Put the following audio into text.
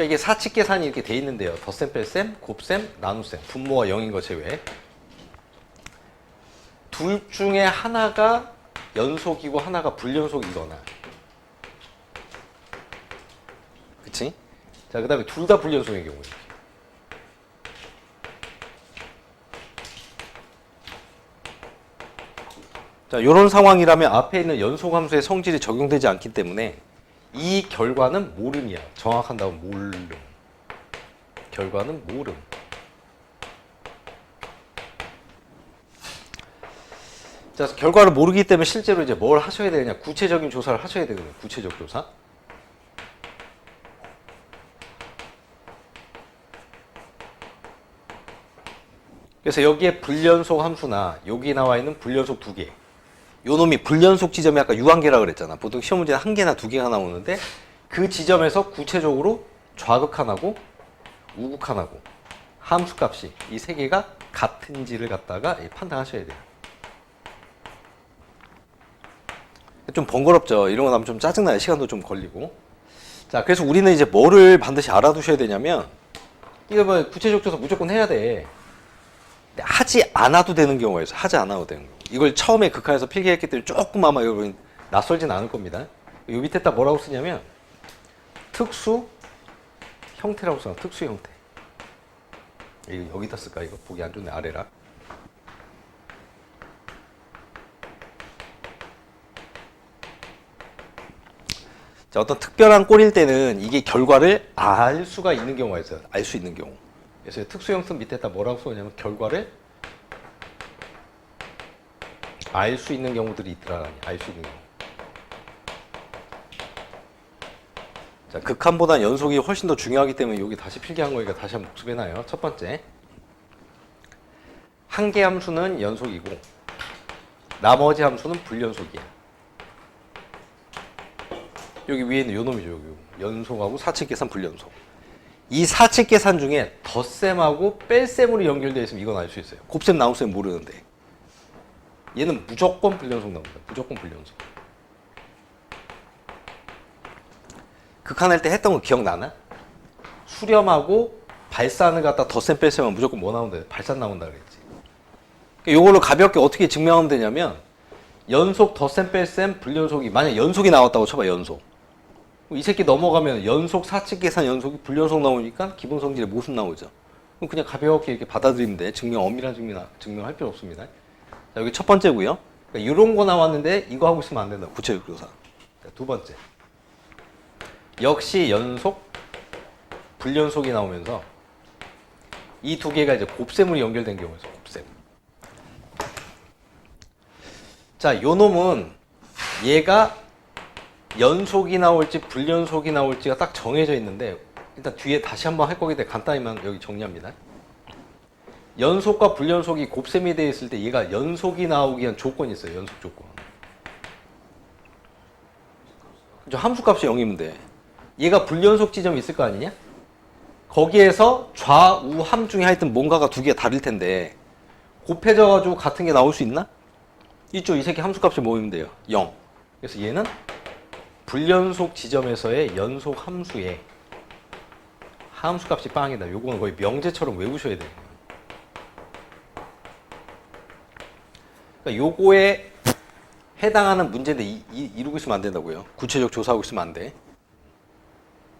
그러니까 이게 사칙 계산이 이렇게 돼 있는데요. 덧셈, 뺄셈, 곱셈, 나눗셈, 분모가 0인 거 제외. 둘 중에 하나가 연속이고 하나가 불연속이거나. 그치? 자, 그 다음에 둘 다 불연속인 경우 이렇게. 자, 이런 상황이라면 앞에 있는 연속함수의 성질이 적용되지 않기 때문에 이 결과는 모름이야. 정확한다고 모름. 결과는 모름. 자, 결과를 모르기 때문에 실제로 이제 뭘 하셔야 되느냐? 구체적인 조사를 하셔야 되거든요. 구체적 조사. 그래서 여기에 불연속 함수나 여기 나와 있는 불연속 두 개. 요 놈이 불연속 지점이 아까 유한계라 그랬잖아. 보통 시험 문제는 한 개나 두 개가 나오는데 그 지점에서 구체적으로 좌극 하나고 우극 하나고 함수 값이 이 세 개가 같은지를 갖다가 판단하셔야 돼요. 좀 번거롭죠. 이런 거 나면 좀 짜증나요. 시간도 좀 걸리고. 자, 그래서 우리는 이제 뭐를 반드시 알아두셔야 되냐면 이거 뭐 구체적 조사 무조건 해야 돼. 하지 않아도 되는 있어요. 하지 않아도 되는 경우. 이걸 처음에 극한에서 필기했기 때문에 조금 아마 여러분 낯설진 않을 겁니다. 이 밑에 딱 뭐라고 쓰냐면 특수 형태라고 써. 특수 형태. 이거 여기다 쓸까? 이거 보기 안 좋네. 아래라. 자, 어떤 특별한 꼴일 때는 이게 결과를 알 수가 있는 경우가 있어요. 알 수 있는 경우. 그래서 특수 형성 밑에다 뭐라고 써냐면 결과를 알 수 있는 경우들이 있더라. 알수 있는. 자, 극한보다 연속이 훨씬 더 중요하기 때문에 여기 다시 필기한 거니까 다시 한번 복습해놔요. 첫 번째. 한 개 함수는 연속이고 나머지 함수는 불연속이야. 여기 위에 있는 요 놈이죠. 여기. 연속하고 사칙 계산 불연속. 이 사칙 계산 중에 덧셈하고 뺄셈으로 연결되어 있으면 이건 알 수 있어요. 곱셈 나눗셈 모르는데. 얘는 무조건 불연속 나옵니다. 무조건 불연속. 극한할 때 했던 거 기억나나? 수렴하고 발산을 갖다 덧셈 뺄셈하면 무조건 뭐 나온다? 발산 나온다 그랬지. 그러니까 이걸로 가볍게 어떻게 증명하면 되냐면 연속 덧셈 뺄셈 불연속이 만약 연속이 나왔다고 쳐봐 연속. 이 새끼 넘어가면 연속 사칙 계산 연속이 불연속 나오니까 기본 성질에 모순 나오죠. 그럼 그냥 가볍게 이렇게 받아들이면 돼. 증명 엄밀한 증명 증명할 필요 없습니다. 자, 여기 첫 번째고요. 그러니까 이런 거 나왔는데 이거 하고 있으면 안 된다. 구체적 조사. 자, 두 번째. 역시 연속 불연속이 나오면서 이 두 개가 이제 곱셈으로 연결된 경우에서 곱셈. 자, 요 놈은 얘가 연속이 나올지 불연속이 나올지가 딱 정해져 있는데 일단 뒤에 다시 한번 할 거기 때문에 간단히만 여기 정리합니다. 연속과 불연속이 곱셈이 되어 있을 때 얘가 연속이 나오기 위한 조건이 있어요. 연속 조건. 그죠? 함수값이 0이면 돼. 얘가 불연속 지점이 있을 거 아니냐? 거기에서 좌우 함 중에 하여튼 뭔가가 두 개가 다를 텐데 곱해져 가지고 같은 게 나올 수 있나? 있죠. 이 새끼 함수값이 뭐이면 돼요? 0. 그래서 얘는 불연속 지점에서의 연속 함수의 함수값이 빵이다. 요거는 거의 명제처럼 외우셔야 돼요. 그러니까 요거에 해당하는 문제인데 이, 이, 이루고 있으면 안 된다고요. 구체적 조사하고 있으면 안 돼.